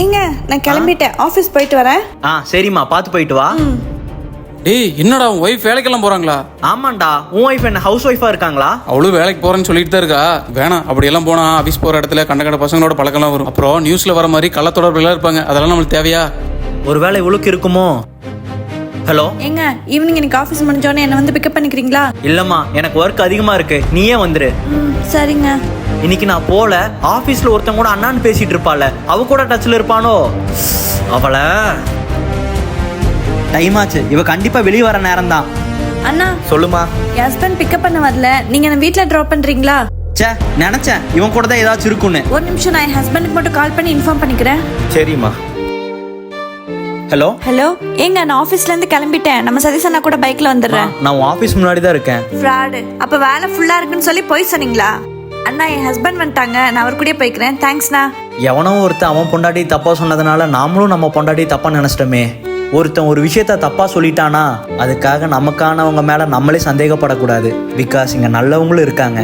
ஏங்க நான் கிளம்பிட்டேன். ஆஃபீஸ் போயிட்டு வரேன். ஆ சரிம்மா பார்த்து போயிட்டு வா. டேய் என்னடா உன் ஒய்ஃப் வேலைக்கெல்லாம் போறாங்களா? ஆமாண்டா உன் ஒய்ஃப் என்ன ஹவுஸ் ஒய்ஃபா இருக்காங்களா? அவளும் வேலைக்கு போறேன்னு சொல்லிட்டு தான் இருக்கா? வேணாம் அப்படியெல்லாம் போனா ஆஃபீஸ் போற இடத்துல கண்ட கண்ட பசங்களோட பழக்கம்லாம் வரும். அப்புறம் நியூஸ்ல வர மாதிரி கள்ள தொடர்புலாம் இருப்பாங்க. அதெல்லாம் நம்மளுக்கு தேவையா? ஒருவேளை இவளுக்கு இருக்குமோ? ஹலோ ஏங்க ஈவினிங் எனக்கு ஆஃபீஸ் முடிஞ்சோடனே என்னை வந்து பிக்கப் பண்ணிக்கிறீங்களா? இல்லம்மா எனக்கு ஒர்க் அதிகமா இருக்கு. நீயே வந்துரு. சரிங்க. இன்னைக்கு நான் போல ஆபீஸ்ல ஒருத்தன் கூட அண்ணான்னு பேசிட்டு இருப்பாள் அவ கூட டச்ல இருப்பானோ? அவளை? டைம் ஆச்சு. இவ கண்டிப்பா வெளியே வர நேரம் தான் அண்ணா சொல்லுமா? என் ஹஸ்பண்ட் பிக்கப் பண்ண வரல. நீங்க என்ன வீட்டில் ட்ராப் பண்றீங்களா? ச்சே நினைச்சேன். இவன் கூட தான் ஏதாச்சும் இருக்குன்னு ஒரு நிமிஷம் நான் என் ஹஸ்பண்டுக்கு மட்டும் கால் பண்ணி இன்ஃபார்ம் பண்ணிக்கிறேன். சரிம்மா. ஹலோ ஹலோ ஏங்க நான் ஆஃபீஸ்ல இருந்து கிளம்பிட்டேன். நம்ம சதீஷ் அண்ணா கூட பைக்ல வந்துடுறேன். நான் ஆபீஸ் முன்னாடி தான் இருக்கேன். ஃப்ராடு அப்ப வேலை ஃபுல்லா இருக்குன்னு சொல்லி போய் சொன்னீங்களா? அண்ணா என் ஹஸ்பண்ட் வந்துட்டாங்க. நான் அவர் கூடயே போய்க்கிறேன். தேங்க்ஸ்ண்ணா எவனோ ஒருத்தன் அவன் பொண்டாட்டி தப்பா சொன்னதுனால நாமளும் நம்ம பொண்டாட்டி தப்பா நினைச்சிட்டோமே. ஒருத்தன் ஒரு விஷயத்த தப்பா சொல்லிட்டானா அதுக்காக நமக்கானவங்க மேல நம்மளே சந்தேகப்படக்கூடாது. பிகாஸ் இங்க நல்லவங்களும் இருக்காங்க.